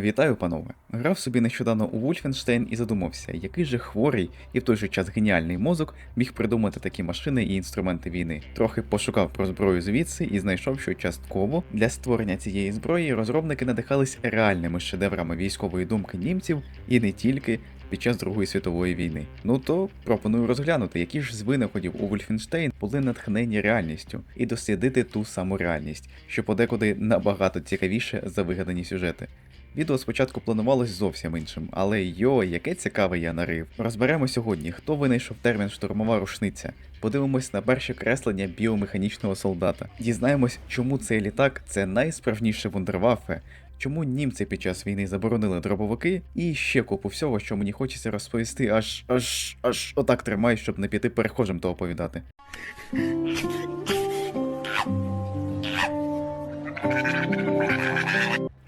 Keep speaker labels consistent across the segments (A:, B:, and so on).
A: Вітаю, панове. Грав собі нещодавно у Вольфенштейн і задумався, який же хворий і в той же час геніальний мозок міг придумати такі машини і інструменти війни. Трохи пошукав про зброю звідси і знайшов, що частково для створення цієї зброї розробники надихались реальними шедеврами військової думки німців і не тільки. Під час Другої світової війни. Ну то пропоную розглянути, які ж з винаходів у Вольфенштейн були натхнені реальністю, і дослідити ту саму реальність, що подекуди набагато цікавіше за вигадані сюжети. Відео спочатку планувалось зовсім іншим, але йо, яке цікаве я нарив. Розберемо сьогодні, хто винайшов термін штурмова рушниця. Подивимось на перше креслення біомеханічного солдата. Дізнаємось, чому цей літак це найсправжніше вундерваффе, чому німці під час війни заборонили дробовики, і ще купу всього, що мені хочеться розповісти, аж аж аж отак тримай, щоб не піти перехожим то оповідати.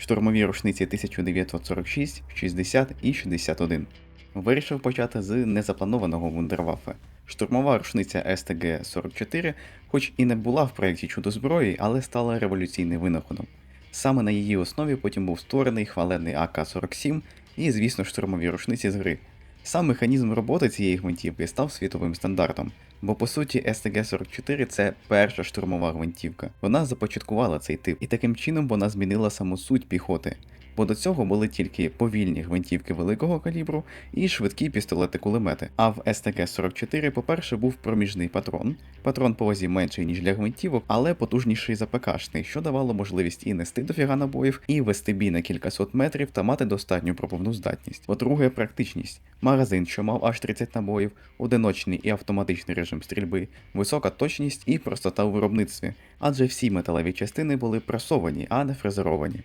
A: Штурмові рушниці 1946, 60 і 61. Вирішив почати з незапланованого вундерваффе. Штурмова рушниця СТГ-44, хоч і не була в проєкті чудо зброї, але стала революційним винаходом. Саме на її основі потім був створений хваленний АК-47 і, звісно, штурмові рушниці з гри. Сам механізм роботи цієї гвинтівки став світовим стандартом, бо по суті СТГ-44 це перша штурмова гвинтівка. Вона започаткувала цей тип, і таким чином вона змінила саму суть піхоти. Бо до цього були тільки повільні гвинтівки великого калібру і швидкі пістолети-кулемети. А в СТГ-44, по-перше, був проміжний патрон. Патрон по вазі менший, ніж для гвинтівок, але потужніший за ПКшний, що давало можливість і нести дофіга набоїв, і вести бій на кількасот метрів та мати достатню пропускну здатність. По-друге, практичність. Магазин, що мав аж 30 набоїв, одиночний і автоматичний режим стрільби, висока точність і простота у виробництві, адже всі металеві частини були пресовані, а не фрезеровані.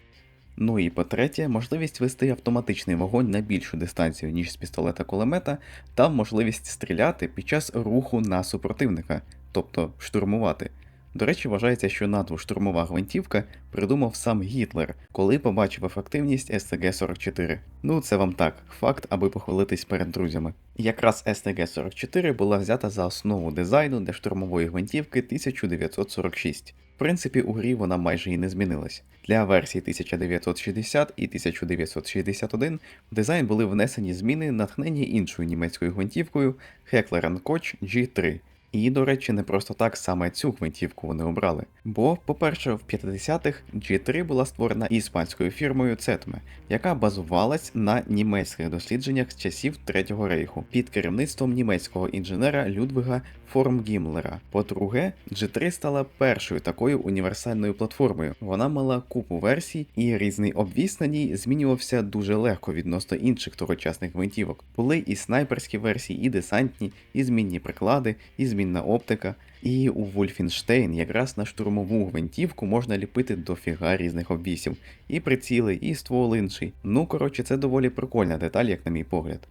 A: Ну і по-третє, можливість вести автоматичний вогонь на більшу дистанцію, ніж з пістолета кулемета, та можливість стріляти під час руху на супротивника, тобто штурмувати. До речі, вважається, що назву штурмова гвинтівка придумав сам Гітлер, коли побачив ефективність СТГ-44. Ну, це вам так, факт, аби похвалитись перед друзями. Якраз СТГ-44 була взята за основу дизайну для штурмової гвинтівки 1946. В принципі, у грі вона майже і не змінилась. Для версій 1960 і 1961 в дизайн були внесені зміни, натхнені іншою німецькою гвинтівкою Heckler Koch G3. І, до речі, не просто так саме цю гвинтівку вони обрали. Бо, по-перше, в 50-х G3 була створена іспанською фірмою Цетме, яка базувалась на німецьких дослідженнях з часів Третього рейху під керівництвом німецького інженера Людвига Формгімлера. По-друге, G3 стала першою такою універсальною платформою. Вона мала купу версій, і різний обвіс на ній змінювався дуже легко відносно інших тогочасних гвинтівок. Були і снайперські версії, і десантні, і змінні приклади, і змінна оптика. І у Wolfenstein якраз на штурмову гвинтівку можна ліпити дофіга різних обвісів. І приціли, і ствол інший. Ну коротше, це доволі прикольна деталь, як на мій погляд.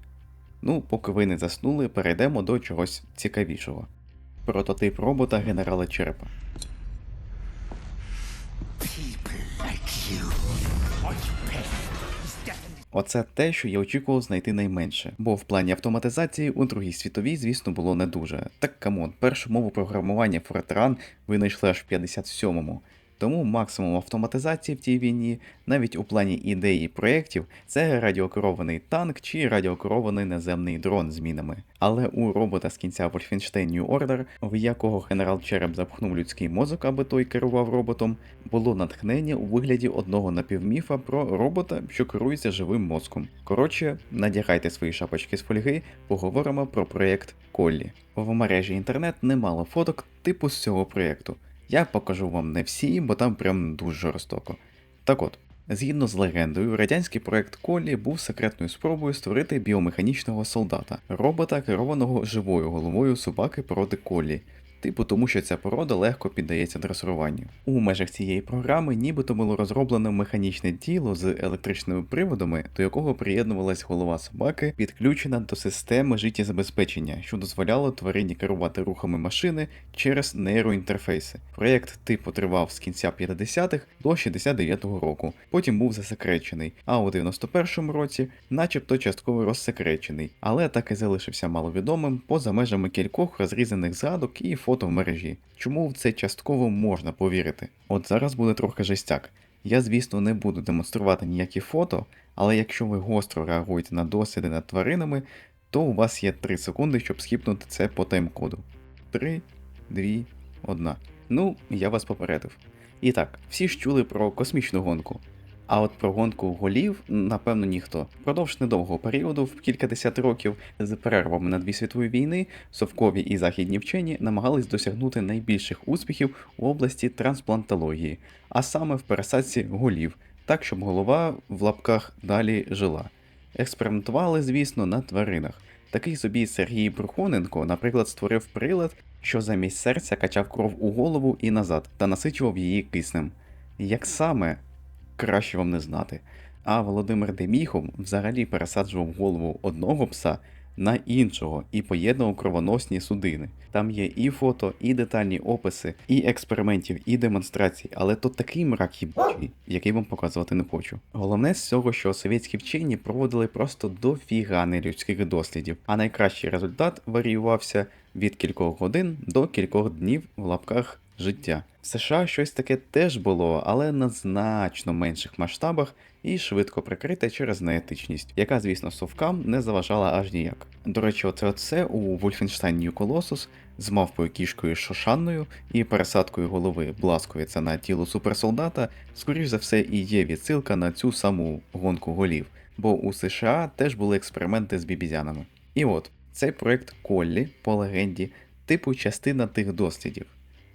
A: Ну, поки ви не заснули, перейдемо до чогось цікавішого. Прототип робота генерала Черепа. Оце те, що я очікував знайти найменше, бо в плані автоматизації у Другій світовій, звісно, було не дуже. Так камон, першу мову програмування Fortran винайшли аж в 57-му. Тому максимум автоматизації в тій війні, навіть у плані ідеї проєктів, це радіокерований танк чи радіокерований наземний дрон з мінами. Але у робота з кінця Wolfenstein New Order, в якого генерал Череп запхнув людський мозок, аби той керував роботом, було натхнення у вигляді одного напівміфа про робота, що керується живим мозком. Коротше, надягайте свої шапочки з фольги, поговоримо про проєкт Коллі. В мережі інтернет немало фоток типу з цього проєкту. Я покажу вам не всі, бо там прям дуже жорстоко. Так от, згідно з легендою, радянський проект Колі був секретною спробою створити біомеханічного солдата, робота, керованого живою головою собаки породи Колі. Типу тому, що ця порода легко піддається дресуруванню. У межах цієї програми нібито було розроблено механічне тіло з електричними приводами, до якого приєднувалась голова собаки, підключена до системи життєзабезпечення, що дозволяло тварині керувати рухами машини через нейроінтерфейси. Проєкт типу тривав з кінця 50-х до 69-го року, потім був засекречений, а у 91-му році, начебто частково розсекречений, але так і залишився маловідомим поза межами кількох розрізаних згадок і фото в мережі. Чому в це частково можна повірити? От зараз буде трохи жестяк. Я, звісно, не буду демонструвати ніякі фото, але якщо ви гостро реагуєте на досліди над тваринами, то у вас є 3 секунди, щоб скіпнути це по тайм-коду. 3, 2, 1. Ну, я вас попередив. І так, всі ж чули про космічну гонку. А от про гонку голів, напевно, ніхто. Впродовж недовгого періоду, в кількадесят років, з перервами на дві світові війни, совкові і західні вчені намагались досягнути найбільших успіхів у області трансплантології, а саме в пересадці голів, так щоб голова в лапках далі жила. Експериментували, звісно, на тваринах. Такий собі Сергій Брухоненко, наприклад, створив прилад, що замість серця качав кров у голову і назад та насичував її киснем. Як саме краще вам не знати. А Володимир Деміхов взагалі пересаджував голову одного пса на іншого і поєднував кровоносні судини. Там є і фото, і детальні описи, і експериментів, і демонстрацій, але то такий мрак їбучий, який вам показувати не хочу. Головне з цього, що совєтські вчені проводили просто дофіга нелюдських дослідів, а найкращий результат варіювався від кількох годин до кількох днів в лапках життя. В США щось таке теж було, але на значно менших масштабах і швидко прикрите через неетичність, яка, звісно, совкам не заважала аж ніяк. До речі, оце оце у Wolfenstein New Colossus з мавпою кішкою Шошанною і пересадкою голови Бласковіца на тіло суперсолдата, скоріш за все, і є відсилка на цю саму гонку голів, бо у США теж були експерименти з бібізянами. І от цей проект Коллі по легенді, типу частина тих дослідів.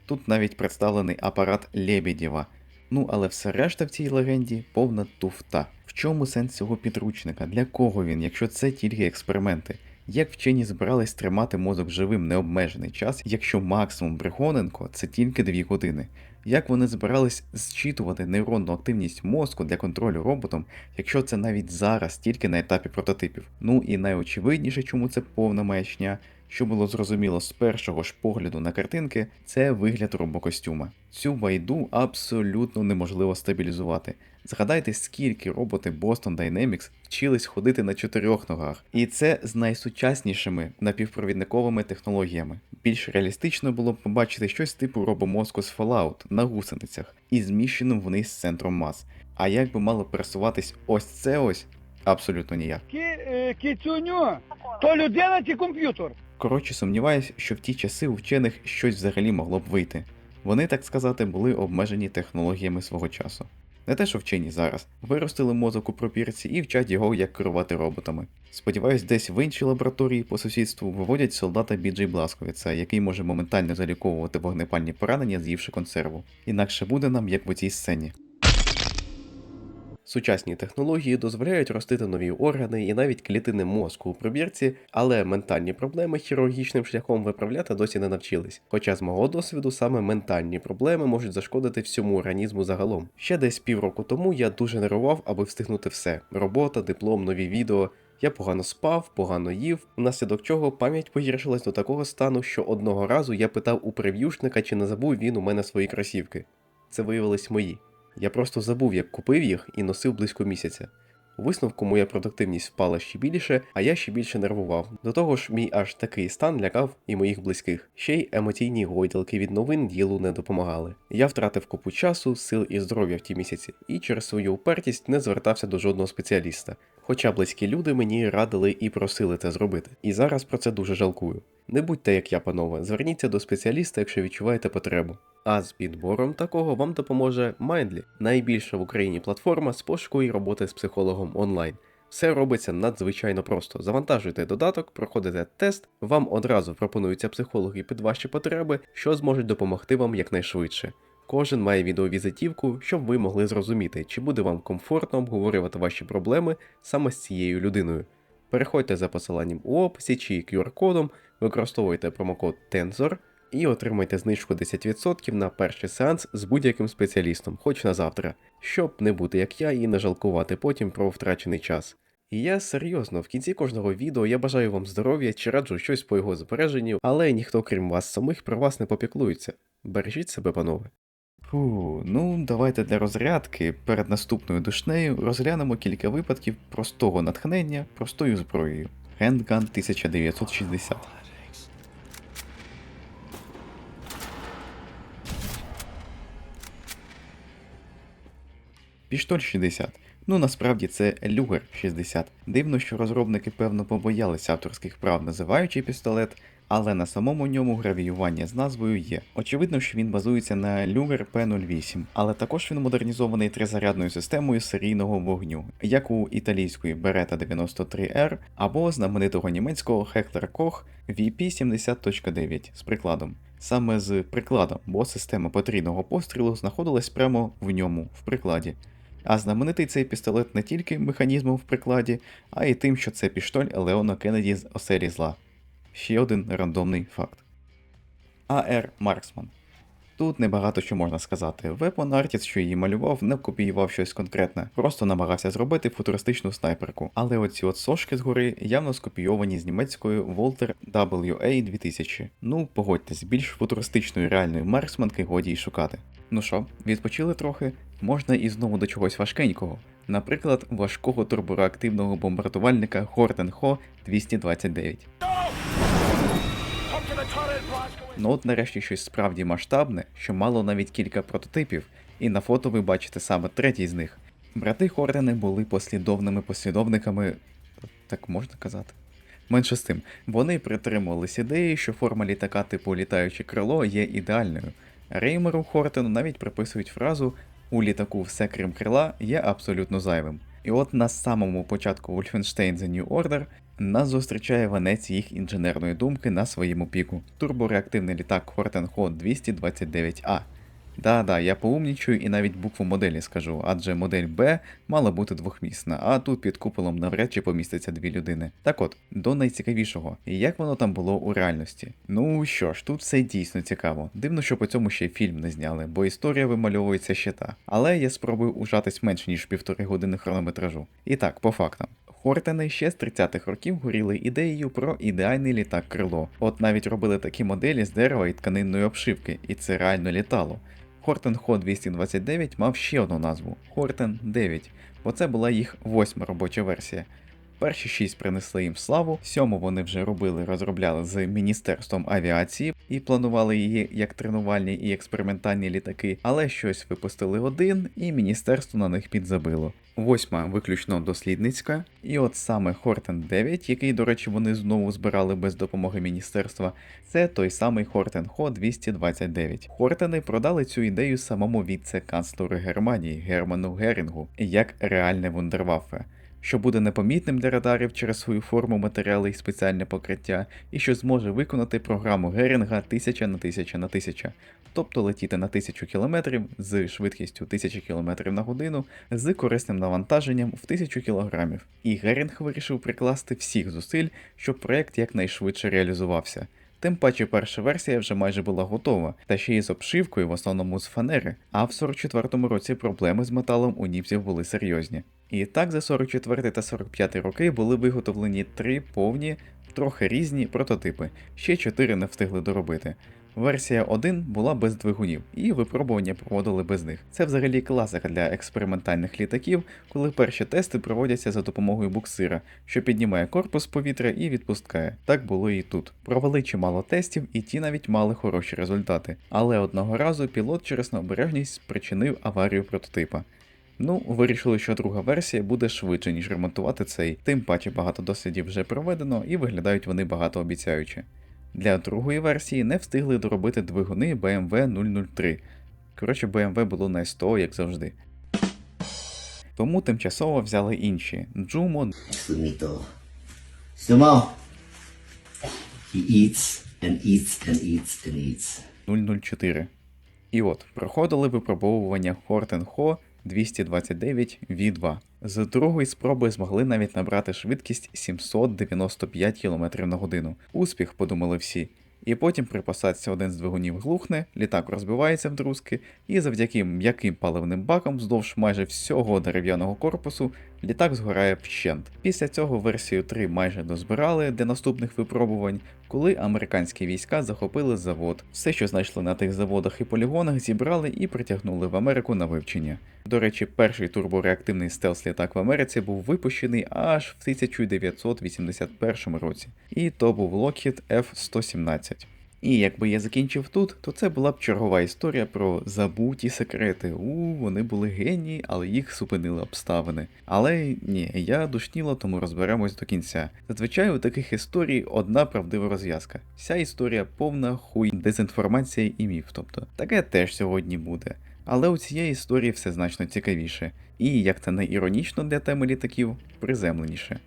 A: Тут навіть представлений апарат Лебедєва. Ну але все решта в цій легенді повна туфта. В чому сенс цього підручника? Для кого він, якщо це тільки експерименти? Як вчені збирались тримати мозок живим необмежений час, якщо максимум Брехоненко це тільки 2 години? Як вони збирались зчитувати нейронну активність мозку для контролю роботом, якщо це навіть зараз тільки на етапі прототипів? Ну і найочевидніше, чому це повна маячня, що було зрозуміло з першого ж погляду на картинки, це вигляд робокостюма. Цю байду абсолютно неможливо стабілізувати. Згадайте, скільки роботи Boston Dynamics вчились ходити на чотирьох ногах, і це з найсучаснішими напівпровідниковими технологіями. Більш реалістично було б побачити щось типу робомозку з Fallout на гусеницях і зміщеним вниз центром мас. А як би мало пересуватись ось це ось? Абсолютно ніяк.
B: Е, кіцюню, то людина чи комп'ютер?
A: Коротше, сумніваюсь, що в ті часи у вчених щось взагалі могло б вийти. Вони, так сказати, були обмежені технологіями свого часу. Не те, що вчені зараз виростили мозок у пробірці і вчать його, як керувати роботами. Сподіваюсь, десь в іншій лабораторії по сусідству виводять солдата Біджей Бласковіца, який може моментально заліковувати вогнепальні поранення, з'ївши консерву. Інакше буде нам, як в цій сцені.
C: Сучасні технології дозволяють ростити нові органи і навіть клітини мозку у пробірці, але ментальні проблеми хірургічним шляхом виправляти досі не навчились. Хоча з мого досвіду саме ментальні проблеми можуть зашкодити всьому організму загалом. Ще десь півроку тому я дуже нервував, аби встигнути все: робота, диплом, нові відео. Я погано спав, погано їв, внаслідок чого пам'ять погіршилась до такого стану, що одного разу я питав у прев'юшника, чи не забув він у мене свої кросівки. Це виявились мої. Я просто забув, як купив їх і носив близько місяця. У висновку моя продуктивність впала ще більше, а я ще більше нервував. До того ж, мій аж такий стан лякав і моїх близьких. Ще й емоційні гойдалки від новин ділу не допомагали. Я втратив купу часу, сил і здоров'я в ті місяці, і через свою упертість не звертався до жодного спеціаліста. Хоча близькі люди мені радили і просили це зробити. І зараз про це дуже жалкую. Не будьте як я, панове, зверніться до спеціаліста, якщо відчуваєте потребу. А з підбором такого вам допоможе Mindly, найбільша в Україні платформа з пошуку і роботи з психологом онлайн. Все робиться надзвичайно просто. Завантажуйте додаток, проходите тест, вам одразу пропонуються психологи під ваші потреби, що зможуть допомогти вам якнайшвидше. Кожен має відеовізитівку, щоб ви могли зрозуміти, чи буде вам комфортно обговорювати ваші проблеми саме з цією людиною. Переходьте за посиланням у описі чи QR-кодом, використовуйте промокод TENSOR і отримайте знижку 10% на перший сеанс з будь-яким спеціалістом, хоч на завтра, щоб не бути як я і не жалкувати потім про втрачений час. І я серйозно, в кінці кожного відео я бажаю вам здоров'я чи раджу щось по його збереженню, але ніхто крім вас самих про вас не попіклується. Бережіть себе, панове.
A: Фу, ну давайте для розрядки перед наступною душнею розглянемо кілька випадків простого натхнення простою зброєю. Handgun 1960. Піштоль 60. Ну насправді це Люгер 60. Дивно, що розробники певно побоялися авторських прав, називаючи пістолет, але на самому ньому гравіювання з назвою є. Очевидно, що він базується на Luger P08, але також він модернізований тризарядною системою серійного вогню, як у італійської Beretta 93R або знаменитого німецького Heckler Koch VP70.9 з прикладом. Саме з прикладом, бо система потрійного пострілу знаходилась прямо в ньому, в прикладі. А знаменитий цей пістолет не тільки механізмом в прикладі, а й тим, що це піштоль Леона Кеннеді з оселі зла. Ще один рандомний факт. А.Р. Марксман. Тут небагато що можна сказати. Weapon Artist, що її малював, не копіював щось конкретне, просто намагався зробити футуристичну снайперку. Але оці от сошки згори явно скопійовані з німецької Walter WA 2000. Ну, погодьтесь, більш футуристичної реальної марксманки годі й шукати. Ну що, відпочили трохи? Можна і знову до чогось важкенького. Наприклад, важкого турбореактивного бомбардувальника Horten Ho 229. Ну от нарешті щось справді масштабне, що мало навіть кілька прототипів, і на фото ви бачите саме третій з них. Брати Хордени були послідовними послідовниками. Так можна казати? Менше з тим, вони притримувались ідеї, що форма літака типу літаюче крило є ідеальною. Реймеру Хортену навіть приписують фразу у літаку все крім крила є абсолютно зайвим. І от на самому початку Wolfenstein The New Order нас зустрічає венець їх інженерної думки на своєму піку турбореактивний літак Хортен Хортенхо 229А. Да, да, я поумнічую і навіть букву моделі скажу, адже модель Б мала бути двохмісна, а тут під куполом навряд чи поміститься дві людини. Так от, до найцікавішого, як воно там було у реальності. Ну що ж, тут все дійсно цікаво. Дивно, що по цьому ще фільм не зняли, бо історія вимальовується ще та. Але я спробую ужатись менш ніж півтори години хронометражу. І так, по фактам. Хортени ще з 30-х років горіли ідеєю про ідеальний літак крило. От навіть робили такі моделі з дерева і тканинної обшивки, і це реально літало. Хортен Хо 229 мав ще одну назву Хортен 9, бо це була їх восьма робоча версія. Перші шість принесли їм славу, сьому вони вже робили, розробляли з Міністерством авіації і планували її як тренувальні і експериментальні літаки, але щось випустили один, і міністерство на них підзабило. Восьма виключно дослідницька, і от саме Хортен 9, який, до речі, вони знову збирали без допомоги міністерства, це той самий Хортен Хо 229. Хортени продали цю ідею самому віце-канцлеру Германії Герману Герінгу як реальне вундерваффе. Що буде непомітним для радарів через свою форму матеріали і спеціальне покриття, і що зможе виконати програму Герінга 1000 на 1000 на 1000, тобто летіти на 1000 км з швидкістю 1000 км на годину з корисним навантаженням в 1000 кг. І Герінг вирішив прикласти всіх зусиль, щоб проект якнайшвидше реалізувався. Тим паче перша версія вже майже була готова, та ще й з обшивкою в основному з фанери, а в 44-му році проблеми з металом у німців були серйозні. І так за 44 та 45 роки були виготовлені три повні, трохи різні прототипи, ще чотири не встигли доробити. Версія 1 була без двигунів, і випробування проводили без них. Це взагалі класика для експериментальних літаків, коли перші тести проводяться за допомогою буксира, що піднімає корпус повітря і відпускає. Так було і тут. Провели чимало тестів, і ті навіть мали хороші результати. Але одного разу пілот через необережність спричинив аварію прототипа. Ну, вирішили, що друга версія буде швидше, ніж ремонтувати цей, тим паче багато дослідів вже проведено і виглядають вони багатообіцяюче. Для другої версії не встигли доробити двигуни BMW 003. Коротше, BMW було на 100, як завжди. Тому тимчасово взяли інші
D: Sumito. Sumo. He eats and eats and eats and eats.
A: 004. І от, проходили випробовування Horten Ho 229 V2. З другої спроби змогли навіть набрати швидкість 795 км на годину. Успіх, подумали всі. І потім при посадці один з двигунів глухне, літак розбивається вдрузки, і завдяки м'яким паливним бакам вздовж майже всього дерев'яного корпусу літак згорає вщент. Після цього версію 3 майже дозбирали для наступних випробувань, коли американські війська захопили завод. Все, що знайшли на тих заводах і полігонах, зібрали і притягнули в Америку на вивчення. До речі, перший турбореактивний стелс-літак в Америці був випущений аж в 1981 році, і то був Lockheed F-117. І якби я закінчив тут, то це була б чергова історія про забуті секрети. У вони були генії, але їх зупинили обставини. Але ні, я душніло, тому розберемось до кінця. Зазвичай у таких історій одна правдива розв'язка. Вся історія повна хуй дезінформація і міф. Тобто таке теж сьогодні буде. Але у цієї історії все значно цікавіше. І, як це не іронічно для теми літаків, приземленіше.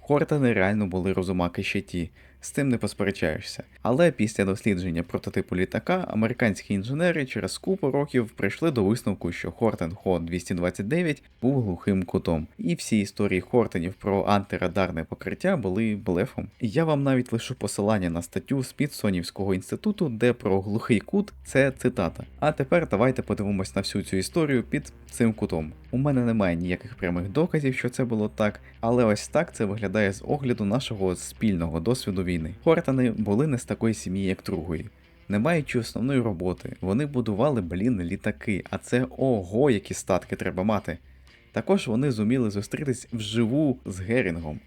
A: Хортани реально були розумаки ще ті, з цим не посперечаєшся. Але після дослідження прототипу літака американські інженери через купу років прийшли до висновку, що Хортен Хо 229 був глухим кутом, і всі історії Хортенів про антирадарне покриття були блефом. Я вам навіть лишу посилання на статтю з Підсонівського інституту, де про глухий кут це цитата. А тепер давайте подивимось на всю цю історію під цим кутом. У мене немає ніяких прямих доказів, що це було так, але ось так це виглядає з огляду нашого спільного досвіду війни. Хортани були не з такої сім'ї, як другої. Не маючи основної роботи, вони будували, блін, літаки, а це ого, які статки треба мати. Також вони зуміли зустрітись вживу з Герінгом,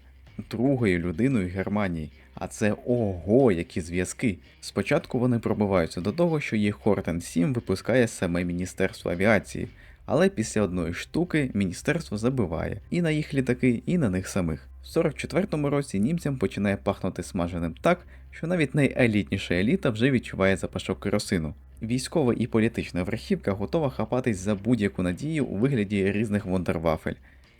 A: другою людиною Германії. А це ого, які зв'язки. Спочатку вони пробиваються до того, що їх Хортен 7 випускає саме Міністерство авіації, але після одної штуки міністерство забиває і на їх літаки, і на них самих. В 44-му році німцям починає пахнути смаженим так, що навіть найелітніша еліта вже відчуває запашок керосину. Військова і політична верхівка готова хапатись за будь-яку надію у вигляді різних вундервафель.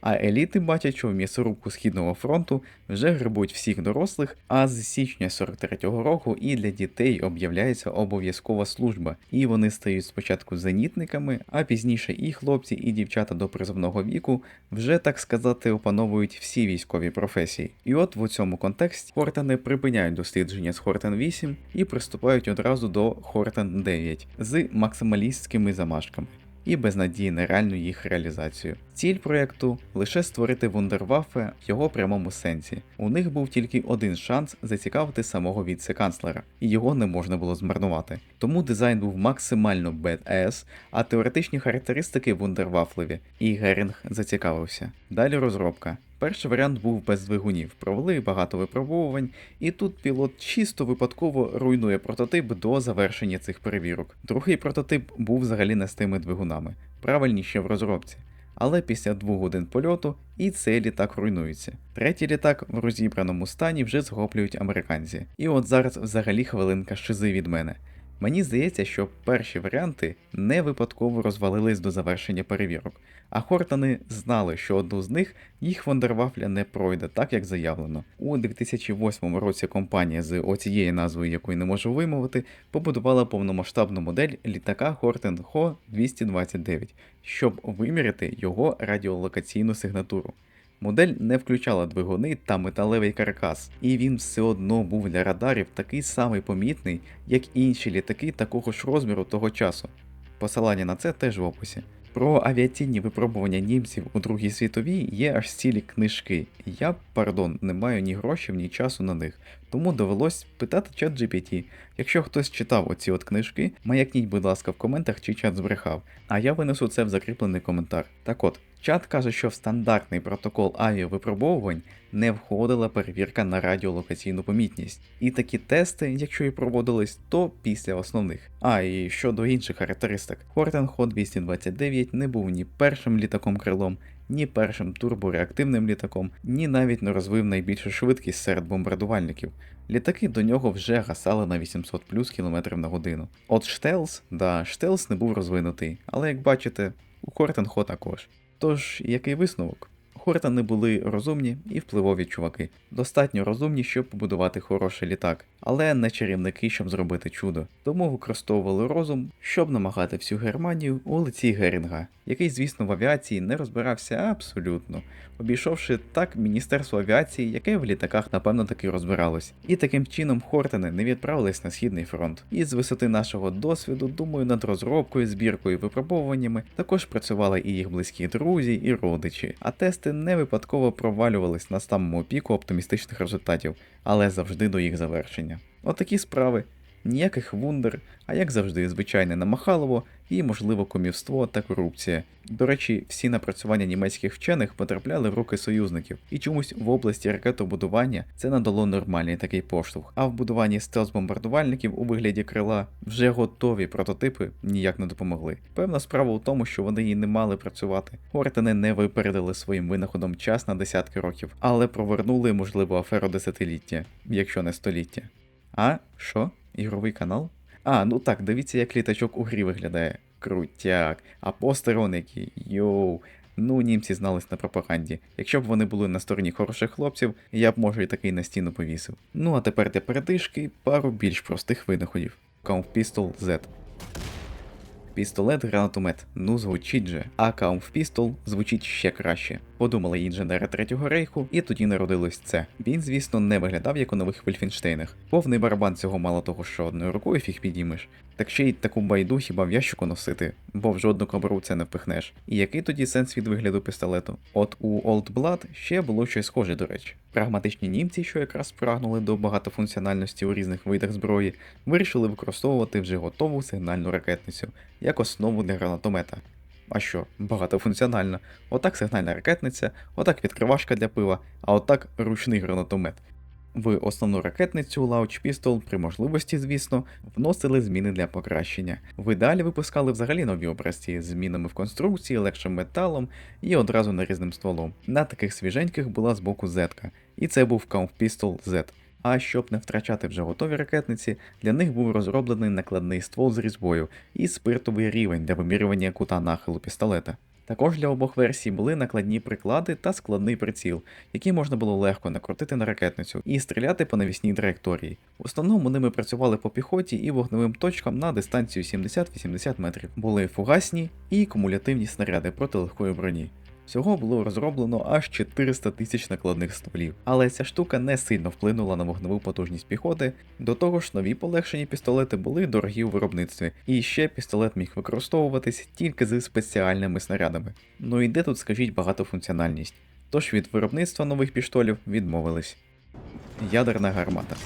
A: А еліти бачать, що в м'ясорубку Східного фронту вже грибуть всіх дорослих, а з січня 43-го року і для дітей об'являється обов'язкова служба, і вони стають спочатку зенітниками, а пізніше і хлопці, і дівчата до призовного віку вже так сказати опановують всі військові професії. І от в цьому контексті Хортани припиняють дослідження з Хортен 8 і приступають одразу до Хортен 9 з максималістськими замашками і без надії на реальну їх реалізацію. Ціль проєкту лише створити вундерваффе в його прямому сенсі. У них був тільки один шанс зацікавити самого віце-канцлера, і його не можна було змарнувати. Тому дизайн був максимально badass, а теоретичні характеристики вундервафлеві, і Герінг зацікавився. Далі розробка. Перший варіант був без двигунів, провели багато випробовувань, і тут пілот чисто випадково руйнує прототип до завершення цих перевірок. Другий прототип був взагалі не з тими двигунами, правильніше в розробці. Але після двох годин польоту і цей літак руйнується. Третій літак в розібраному стані вже захоплюють американці. І от зараз взагалі хвилинка шизи від мене. Мені здається, що перші варіанти не випадково розвалились до завершення перевірок, а Хортани знали, що одну з них їх Вандервафля не пройде так, як заявлено. У 2008 році компанія з оцією назвою, якої не можу вимовити, побудувала повномасштабну модель літака Хортен Хо 229, щоб виміряти його радіолокаційну сигнатуру. Модель не включала двигуни та металевий каркас, і він все одно був для радарів такий самий помітний, як інші літаки такого ж розміру того часу. Посилання на це теж в описі. Про авіаційні випробування німців у Другій світовій є аж цілі книжки. Я, пардон, не маю ні грошей, ні часу на них, тому довелось питати чат GPT. Якщо хтось читав оці от книжки, маякніть, будь ласка, в коментах, чи чат збрехав, а я винесу це в закріплений коментар. Так от, чат каже, що в стандартний протокол авіавипробовувань не входила перевірка на радіолокаційну помітність. І такі тести, якщо і проводились, то після основних. А і щодо інших характеристик, Хортен Хо 229 не був ні першим літаком крилом, ні першим турбореактивним літаком, ні навіть не розвив найбільшу швидкість серед бомбардувальників. Літаки до нього вже гасали на 800 плюс км на годину. От Штелс, да, Штелс не був розвинутий, але як бачите, у Хортенхо також. Тож, який висновок? Хортани були розумні і впливові чуваки, достатньо розумні, щоб побудувати хороший літак, але не чарівники, щоб зробити чудо. Тому використовували розум, щоб намагати всю Германію у лиці Герінга, який, звісно, в авіації не розбирався абсолютно, обійшовши так Міністерство авіації, яке в літаках напевно таки розбиралось. І таким чином Хортани не відправились на східний фронт. І з висоти нашого досвіду, думаю, над розробкою, збіркою, випробовуваннями також працювали і їх близькі друзі, і родичі. А тести не випадково провалювались на самому піку оптимістичних результатів, але завжди до їх завершення. Отакі справи. Ніяких вундер, а як завжди, звичайне намахалово і, можливо, комівство та корупція. До речі, всі напрацювання німецьких вчених потрапляли в руки союзників, і чомусь в області ракетобудування це надало нормальний такий поштовх. А в будуванні стелс-бомбардувальників у вигляді крила вже готові прототипи ніяк не допомогли. Певна справа у тому, що вони і не мали працювати. Гортени не випередили своїм винаходом час на десятки років, але провернули, можливо, аферу десятиліття, якщо не століття. А що? Ігровий канал? А, ну так, дивіться, як літачок у грі виглядає. Крутяк. А постер. Йоу. Ну, німці знались на пропаганді. Якщо б вони були на стороні хороших хлопців, я б може і такий на стіну повісив. Ну а тепер для передишки пару більш простих винаходів. Count Pistol Z. Пістолет гранатомет, ну звучить же. А каумф пістол звучить ще краще. Подумали інженери Третього рейху, і тоді народилось це. Він, звісно, не виглядав як у нових Вольфенштейнах. Повний барабан цього мало того, що одною рукою фіг підіймеш. Так ще й таку байду хіба в ящику носити, бо в жодну кобуру це не впихнеш. І який тоді сенс від вигляду пістолету? От у Old Blood ще було щось схоже, до речі. Прагматичні німці, що якраз прагнули до багатофункціональності у різних видах зброї, вирішили використовувати вже готову сигнальну ракетницю як основу для гранатомета. А що, багатофункціональна. Отак сигнальна ракетниця, отак відкривашка для пива, а отак ручний гранатомет. В основну ракетницю Launch Pistol при можливості, звісно, вносили зміни для покращення. В ідеалі випускали взагалі нові образці з змінами в конструкції, легшим металом і одразу нарізним стволом. На таких свіженьких була збоку Z, і це був Kampf Pistol Z. А щоб не втрачати вже готові ракетниці, для них був розроблений накладний ствол з різьбою і спиртовий рівень для вимірювання кута нахилу пістолета. Також для обох версій були накладні приклади та складний приціл, які можна було легко накрутити на ракетницю і стріляти по навісній траєкторії. В основному ними працювали по піхоті і вогневим точкам на дистанцію 70-80 метрів. Були фугасні і кумулятивні снаряди проти легкої броні. Всього було розроблено аж 400 тисяч накладних стволів, але ця штука не сильно вплинула на вогневу потужність піхоти. До того ж, нові полегшені пістолети були дорогі у виробництві, і ще пістолет міг використовуватись тільки з спеціальними снарядами. Ну і де тут, скажіть, багатофункціональність? Тож від виробництва нових пістолів відмовились. Ядерна гармата.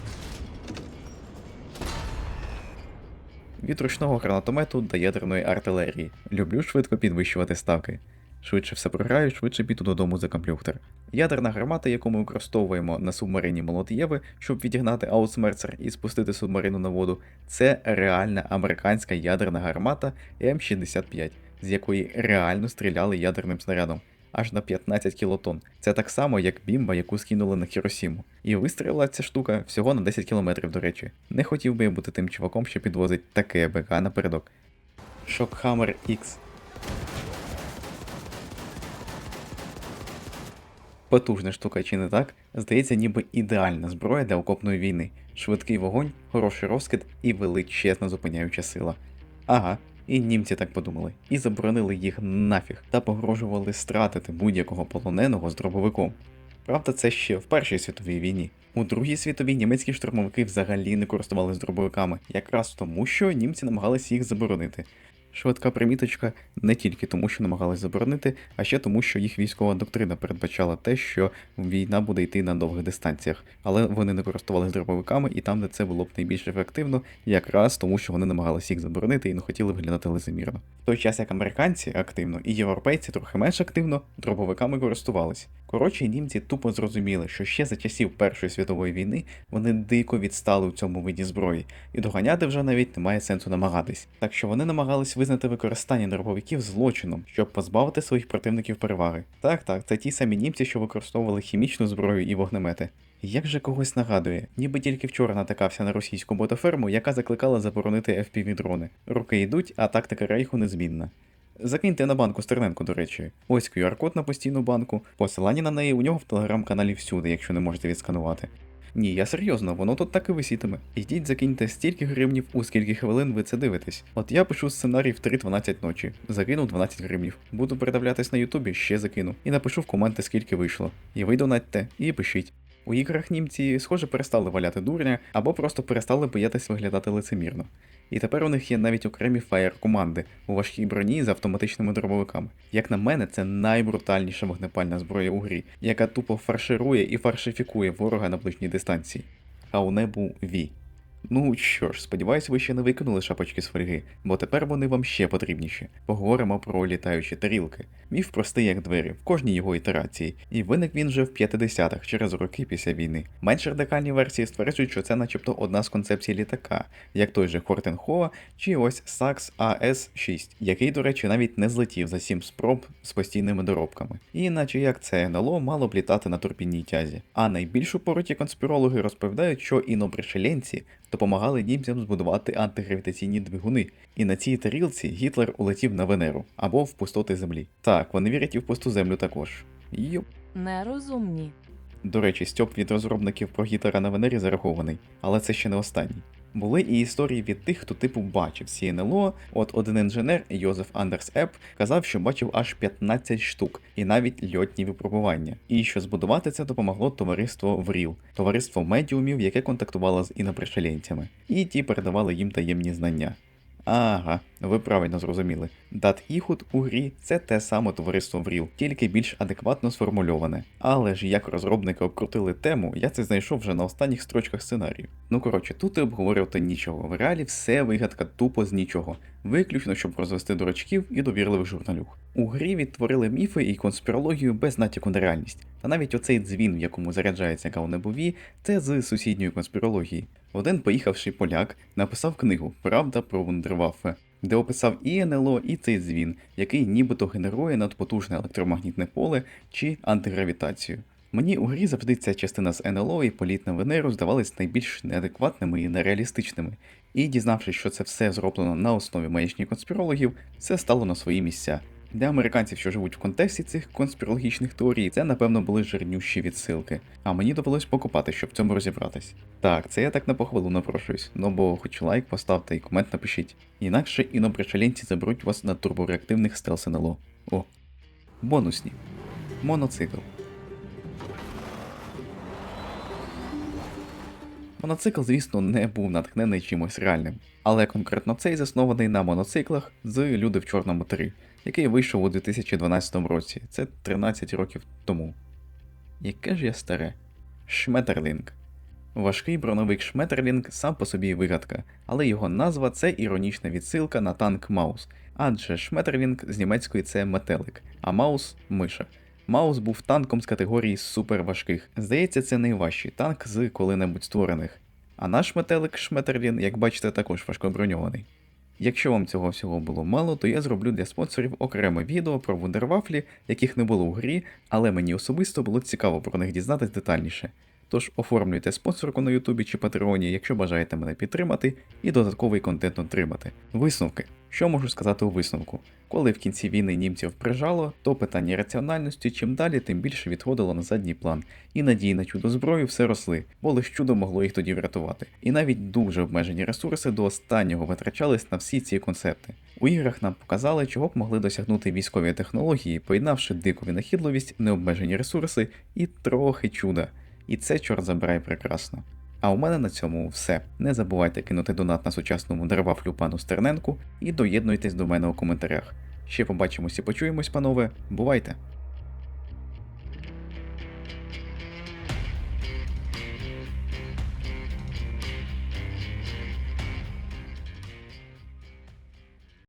A: Від ручного гранатомету до ядерної артилерії. Люблю швидко підвищувати ставки. Швидше все програю, швидше піду додому за комп'ютер. Ядерна гармата, яку ми використовуємо на субмарині Молотієви, щоб відігнати аутсмерцер і спустити субмарину на воду, це реальна американська ядерна гармата М65, з якої реально стріляли ядерним снарядом. Аж на 15 кілотон. Це так само, як бімба, яку скинули на Хіросіму. І вистрілила ця штука всього на 10 кілометрів, до речі. Не хотів би я бути тим чуваком, що підвозить таке БК напередок. Шокхаммер X. Потужна штука, чи не так? Здається, ніби ідеальна зброя для окопної війни. Швидкий вогонь, хороший розкид і величезна зупиняюча сила. Ага, і німці так подумали, і заборонили їх нафіг та погрожували стратити будь-якого полоненого з дробовиком. Правда, це ще в Першій світовій війні. У Другій світовій німецькі штурмовики взагалі не користувалися дробовиками, якраз тому, що німці намагалися їх заборонити. Швидка приміточка не тільки тому, що намагались заборонити, а ще тому, що їх військова доктрина передбачала те, що війна буде йти на довгих дистанціях, але вони не користувалися дробовиками, і там, де це було б найбільш ефективно, якраз тому, що вони намагалися їх заборонити і не хотіли виглядати лицемірно. В той час як американці активно і європейці трохи менш активно дробовиками користувались. Коротше, німці тупо зрозуміли, що ще за часів Першої світової війни вони дико відстали у цьому виді зброї, і доганяти вже навіть немає сенсу намагатись. Так що вони намагались визнати використання дробовиків злочином, щоб позбавити своїх противників переваги. Так, так, це ті самі німці, що використовували хімічну зброю і вогнемети. Як же когось нагадує, ніби тільки вчора натикався на російську ботоферму, яка закликала заборонити FPV-дрони. Руки йдуть, а тактика рейху незмінна. Закиньте на банку Стерненко, до речі. Ось QR-код на постійну банку. Посилання на неї у нього в телеграм-каналі всюди, якщо не можете відсканувати. Ні, я серйозно, воно тут так і висітиме. Ідіть, закиньте стільки гривнів, у скільки хвилин ви це дивитесь. От я пишу сценарій в 3.12 ночі, закинув 12 гривнів. Буду передавлятись на Ютубі, ще закину. І напишу в коменти, скільки вийшло. І ви донатьте, і пишіть. У іграх німці, схоже, перестали валяти дурня, або просто перестали боятись виглядати лицемірно. І тепер у них є навіть окремі фаєр-команди у важкій броні з автоматичними дробовиками. Як на мене, це найбрутальніша вогнепальна зброя у грі, яка тупо фарширує і фаршифікує ворога на ближній дистанції. А у небу Ві. Ну що ж, сподіваюсь, ви ще не викинули шапочки з фольги, бо тепер вони вам ще потрібніші. Поговоримо про літаючі тарілки. Міф простий як двері в кожній його ітерації, і виник він вже в 50-х через роки після війни. Менш радикальні версії стверджують, що це начебто одна з концепцій літака, як той же Хортенхоа чи ось Сакс АС-6, який, до речі, навіть не злетів за 7 спроб з постійними доробками. І наче як це НЛО мало б літати на турбінній тязі. А найбільш упороті конспірологи розповідають, що інопришеленці допомагали німцям збудувати антигравітаційні двигуни, і на цій тарілці Гітлер улетів на Венеру або в пустоти землі. Так, вони вірять і в пусту землю також. Йоп.
E: Нерозумні.
A: До речі, стьоп від розробників про Гітлера на Венері зарахований, але це ще не останній. Були і історії від тих, хто типу бачив НЛО. От один інженер Йозеф Андерс Еп казав, що бачив аж 15 штук, і навіть льотні випробування. І що збудувати це допомогло товариство ВРІЛ, товариство медіумів, яке контактувало з інопришеленцями, і ті передавали їм таємні знання. Ага, ви правильно зрозуміли. Дат Іхуд у грі це те саме товариство ВРІЛ, тільки більш адекватно сформульоване. Але ж як розробники обкрутили тему, я це знайшов вже на останніх строчках сценарію. Ну коротше, тут і обговорювати нічого. В реалі все вигадка тупо з нічого, виключно щоб розвести дурачків і довірливих журналюг. У грі відтворили міфи і конспірологію без натяку на реальність. Та навіть оцей дзвін, в якому заряджається каунебові, це з сусідньої конспірології. Один поїхавший поляк написав книгу Правда про вундерваффе, де описав і НЛО, і цей дзвін, який нібито генерує надпотужне електромагнітне поле чи антигравітацію. Мені у грі завжди ця частина з НЛО і політ на Венеру здавались найбільш неадекватними і нереалістичними. І дізнавшись, що це все зроблено на основі маячні конспірологів, все стало на свої місця. Для американців, що живуть в контексті цих конспірологічних теорій, це напевно були жирнющі відсилки, а мені довелось покопати, щоб в цьому розібратись. Так, це я так на похвалу напрошуюсь, ну бо хоч лайк поставте і комент напишіть. Інакше інопричаленці заберуть вас на турбореактивних стелс НЛО. О. Бонусні. Моноцикл. Моноцикл, звісно, не був натхнений чимось реальним, але конкретно цей заснований на моноциклах з Люди в Чорному 3, який вийшов у 2012 році, це 13 років тому. Яке ж я старе? Шметерлінг. Важкий броневик Шметерлінг сам по собі вигадка, але його назва це іронічна відсилка на танк Маус, адже Шметерлінг з німецької це метелик, а Маус миша. Маус був танком з категорії суперважких. Здається, це найважчий танк з коли-небудь створених. А наш метелик Шметерлін, як бачите, також важкоброньований. Якщо вам цього всього було мало, то я зроблю для спонсорів окреме відео про вундервафлі, яких не було у грі, але мені особисто було цікаво про них дізнатись детальніше. Тож оформлюйте спонсорку на Ютубі чи Патреоні, якщо бажаєте мене підтримати і додатковий контент отримати. Висновки. Що можу сказати у висновку? Коли в кінці війни німців прижало, то питання раціональності чим далі, тим більше відходило на задній план, і надії на чудо зброю все росли, бо лише чудо могло їх тоді врятувати. І навіть дуже обмежені ресурси до останнього витрачались на всі ці концепти. У іграх нам показали, чого б могли досягнути військові технології, поєднавши дику винахідливість, необмежені ресурси і трохи чуда. І це чорт забирай прекрасно. А у мене на цьому все. Не забувайте кинути донат на сучасному дервафлю пану Стерненку і доєднуйтесь до мене у коментарях. Ще побачимось і почуємось, панове. Бувайте!